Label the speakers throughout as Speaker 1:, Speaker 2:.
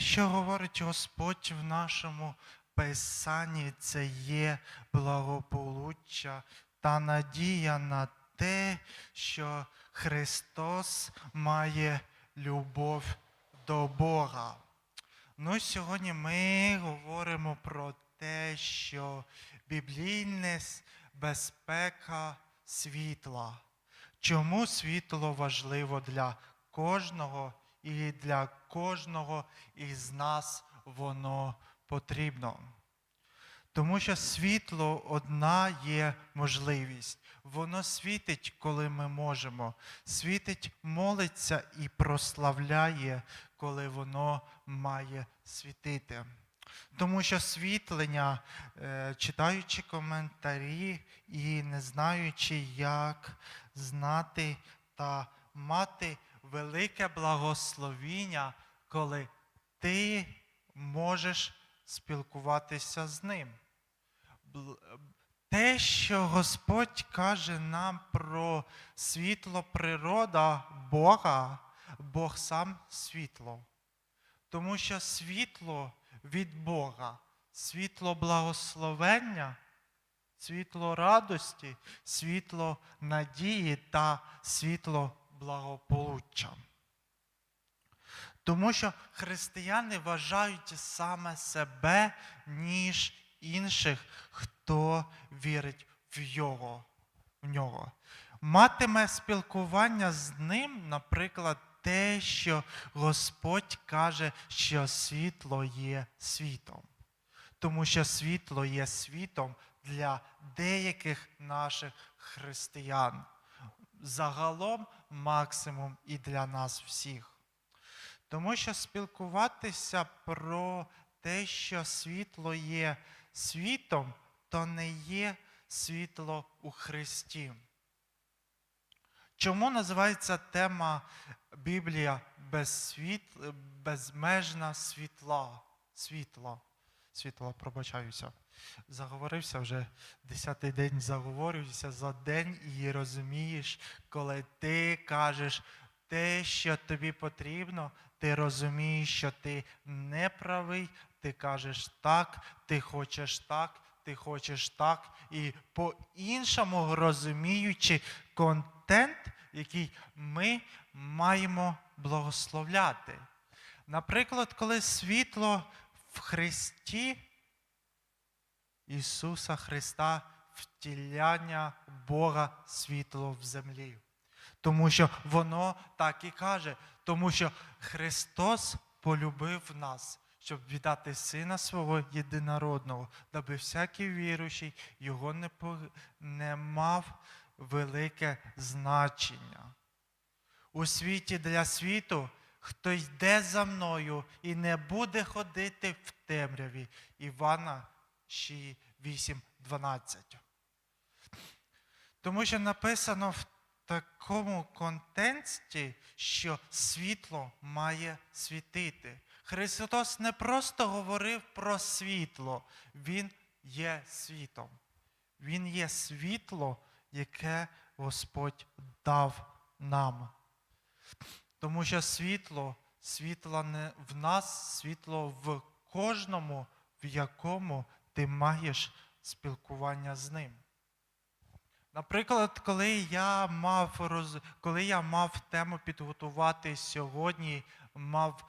Speaker 1: Що говорить Господь в нашому Писанні, це є благополуччя та надія на те, що Христос має любов до Бога. Ну, сьогодні ми говоримо про те, що біблійне безпека світла. Чому світло важливо для кожного і для кожного із нас воно потрібно? Тому що світло одна є можливість. Воно світить, коли ми можемо. Світить, молиться і прославляє, коли воно має світити. Тому що світлення, е, читаючи коментарі і не знаючи, як знати та мати велике благословіння, коли ти можеш спілкуватися з ним. Те, що Господь каже нам про світло природа Бога, Бог сам світло. Тому що світло від Бога, світло благословення, світло радості, світло надії та світло благополуччя. Тому що християни вважають саме себе, ніж інших, хто вірить в Його. В нього. Матиме спілкування з ним, наприклад, те, що Господь каже, що світло є світом. Тому що світло є світом для деяких наших християн. Загалом максимум і для нас всіх. Тому що спілкуватися про те, що світло є світом, то не є світло у Христі. Чому називається тема Біблія безмежна світла? Світло. Світло, пробачаюся. Заговорився вже десятий день, заговорююся за день і розумієш, коли ти кажеш те, що тобі потрібно, ти розумієш, що ти не правий, ти кажеш так, ти хочеш так, ти хочеш так, і по-іншому розуміючи контент, який ми маємо благословляти. Наприклад, коли світло в Христі Ісуса Христа, втіляння Бога світло в землі. Тому що воно так і каже, тому що Христос полюбив нас, щоб віддати Сина свого єдинородного, даби всякий віруючий його не, по- не мав велике значення. У світі для світу, хто йде за мною і не буде ходити в темряві. Івана 8, 12. Тому що написано в такому контексті, що світло має світити. Христос не просто говорив про світло, Він є світом. Він є світло, яке Господь дав нам. Тому що світло, світло не в нас, світло в кожному, в якому ти маєш спілкування з ним. Наприклад, коли я мав роз... коли я мав тему підготувати сьогодні, мав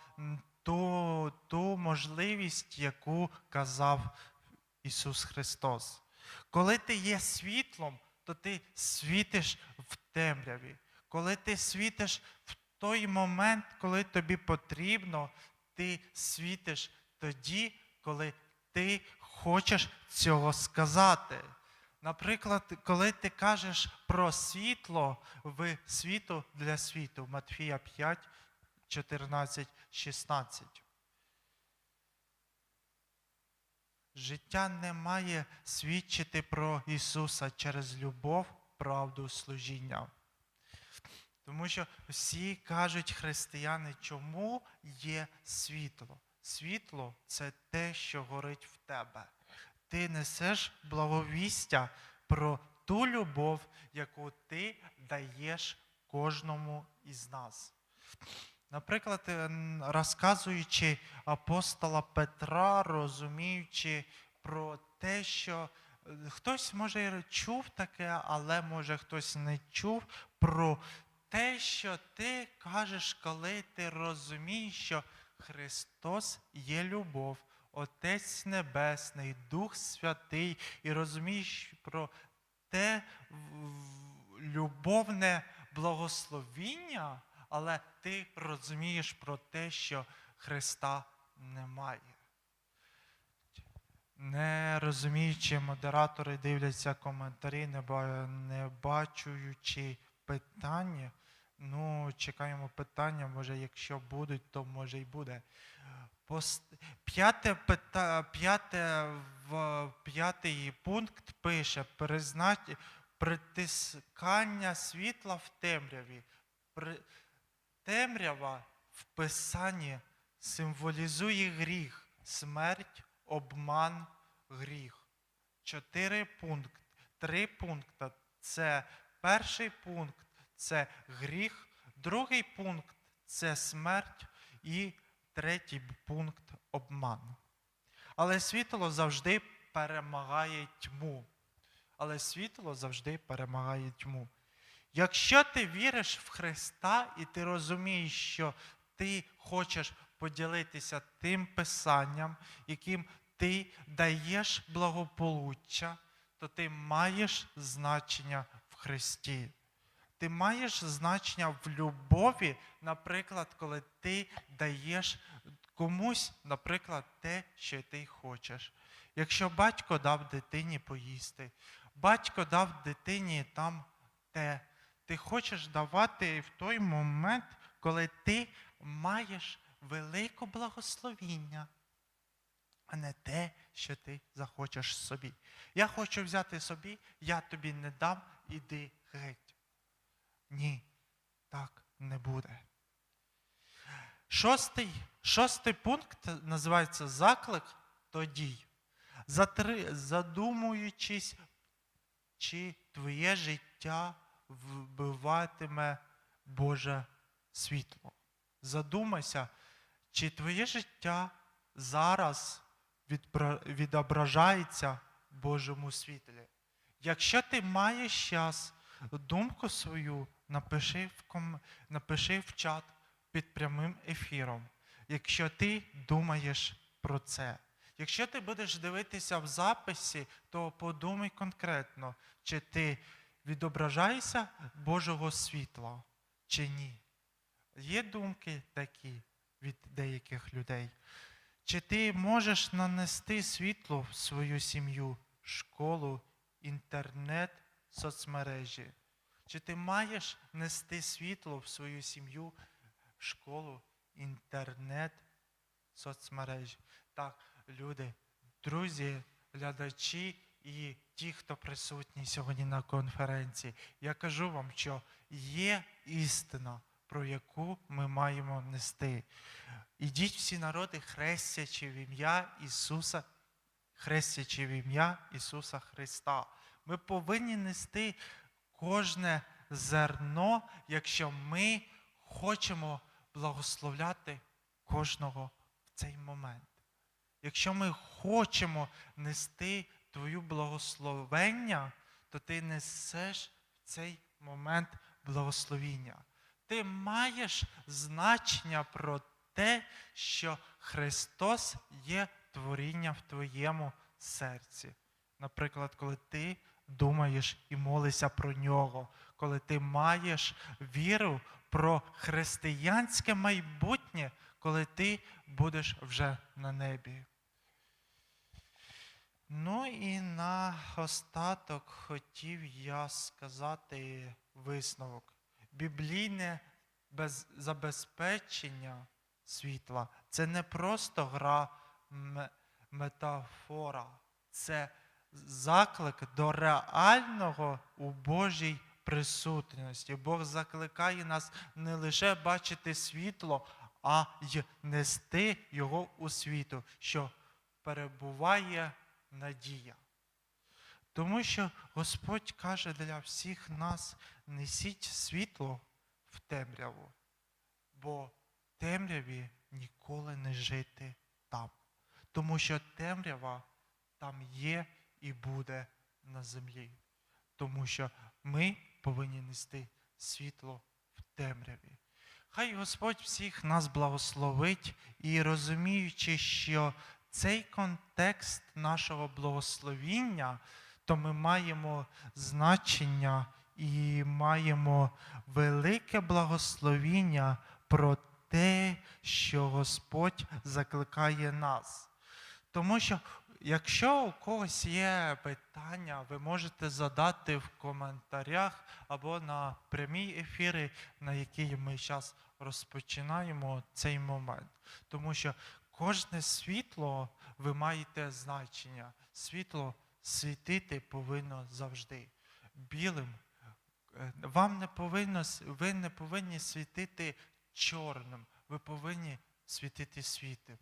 Speaker 1: ту, ту можливість, яку казав Ісус Христос. Коли ти є світлом, то ти світиш в темряві. Коли ти світиш в той момент, коли тобі потрібно, ти світиш тоді, коли ти хочеш цього сказати. Наприклад, коли ти кажеш про світло в світу для світу, Матфія 5, 14, 16. Життя не має свідчити про Ісуса через любов, правду, служіння. Тому що всі кажуть християни, чому є світло? Світло це те, що горить в тебе. Ти несеш благовістя про ту любов, яку ти даєш кожному із нас. Наприклад, е, розказуючи апостола Петра, розуміючи про те, що е, хтось може чув таке, але може хтось не чув про те, що ти кажеш, коли ти розумієш, що Христос є любов, Отець Небесний, Дух Святий, і розумієш про те любовне благословіння, але ти розумієш про те, що Христа немає. Не розуміючи, модератори дивляться коментарі, не бачуючи питання. Ну, чекаємо питання, може, якщо будуть, то може й буде. П'яте. П'яте п'ятий пункт пише признать... притискання світла в темряві. При... Темрява в писанні символізує гріх, смерть, обман, гріх. Чотири пункти. Три пункти це перший пункт це гріх, другий пункт це смерть і третій пункт обман. Але світло завжди перемагає тьму. Але світло завжди перемагає тьму. Якщо ти віриш в Христа і ти розумієш, що ти хочеш поділитися тим писанням, яким ти даєш благополуччя, то ти маєш значення Христі. Ти маєш значення в любові, наприклад, коли ти даєш комусь, наприклад, те, що ти хочеш. Якщо батько дав дитині поїсти, батько дав дитині там те, ти хочеш давати в той момент, коли ти маєш велике благословіння, а не те, що ти захочеш собі. Я хочу взяти собі, я тобі не дам, іди геть. Ні, так не буде. Шостий, шостий пункт називається заклик то дій. Затри, задумуючись, чи твоє життя вбиватиме Боже світло. Задумайся, чи твоє життя зараз відображається в Божому світлі. Якщо ти маєш час, думку свою напиши в, ком... напиши в чат під прямим ефіром, якщо ти думаєш про це. Якщо ти будеш дивитися в записі, то подумай конкретно, чи ти відображаєшся Божого світла, чи ні. Є думки такі від деяких людей. Чи ти можеш нанести світло в свою сім'ю, школу, інтернет, соцмережі? Чи ти маєш нести світло в свою сім'ю, школу, інтернет, соцмережі? Так, люди, друзі, глядачі і ті, хто присутні сьогодні на конференції, я кажу вам, що є істина, про яку ми маємо нести. Ідіть всі народи, хрестячи в ім'я Ісуса, хрестячи в ім'я Ісуса Христа. Ми повинні нести кожне зерно, якщо ми хочемо благословляти кожного в цей момент. Якщо ми хочемо нести твою благословення, то ти несеш в цей момент благословіння. Ти маєш значення про те, що Христос є творіння в твоєму серці. Наприклад, коли ти думаєш і молишся про нього, коли ти маєш віру про християнське майбутнє, коли ти будеш вже на небі. Ну і на остаток хотів я сказати висновок. Біблійне без забезпечення світла це не просто гра метафора, це заклик до реального у Божій присутності. Бог закликає нас не лише бачити світло, а й нести його у світу, що перебуває надія. Тому що Господь каже для всіх нас: несіть світло в темряву, бо темряві ніколи не жити там. Тому що темрява там є і буде на землі. Тому що ми повинні нести світло в темряві. Хай Господь всіх нас благословить і розуміючи, що цей контекст нашого благословіння, то ми маємо значення і маємо велике благословіння про те, що Господь закликає нас. Тому що, якщо у когось є питання, ви можете задати в коментарях або на прямій ефіри, на які ми зараз розпочинаємо цей момент. Тому що кожне світло ви маєте значення. Світло світити повинно завжди. Білим е, вам не повинно, ви не повинні світити чорним, ви повинні світити світим,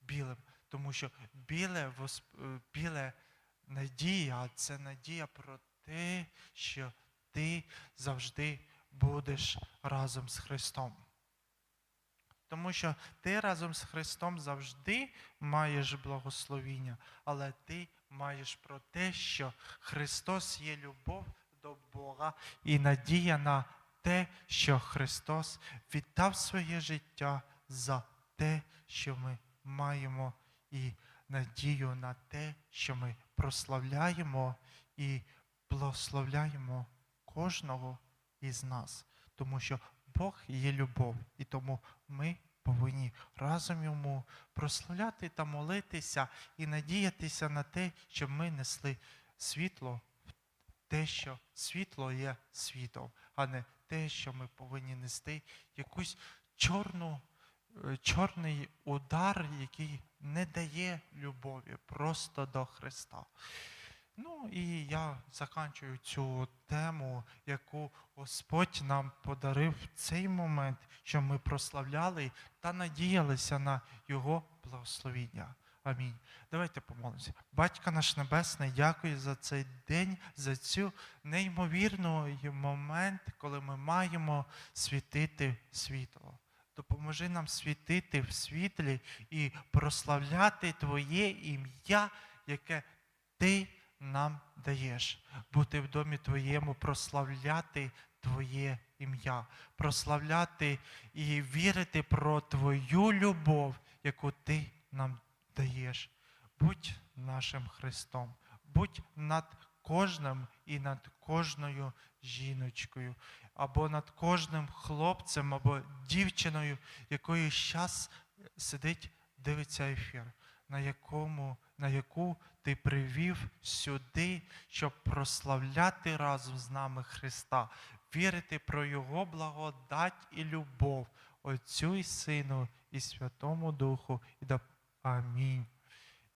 Speaker 1: білим. Тому що біле, е, біле надія, це надія про те, що ти завжди будеш разом з Христом. Тому що ти разом з Христом завжди маєш благословіння, але ти маєш про те, що Христос є любов до Бога і надія на те, що Христос віддав своє життя за те, що ми маємо, і надію на те, що ми прославляємо і благословляємо кожного із нас. Тому що Бог є любов, і тому ми повинні разом йому прославляти та молитися і надіятися на те, щоб ми несли світло те, що світло є світом, а не те, що ми повинні нести якусь чорну, е, чорний удар, який не дає любові просто до Христа. Ну і я заканчую цю тему, яку Господь нам подарив в цей момент, що ми прославляли та надіялися на Його благословіння. Амінь. Давайте помолимося. Батько наш Небесний, дякую за цей день, за цю неймовірну момент, коли ми маємо світити світло. Допоможи нам світити в світлі і прославляти Твоє ім'я, яке Ти нам даєш. Бути в домі Твоєму, прославляти Твоє ім'я, прославляти і вірити про Твою любов, яку Ти нам даєш. Будь нашим Христом, будь над кожним і над кожною жіночкою, або над кожним хлопцем, або дівчиною, якою зараз сидить, дивиться ефір, на якому, на яку ти привів сюди, щоб прославляти разом з нами Христа, вірити про Його благодать і любов, Отцю і Сину і Святому Духу. І да Амінь.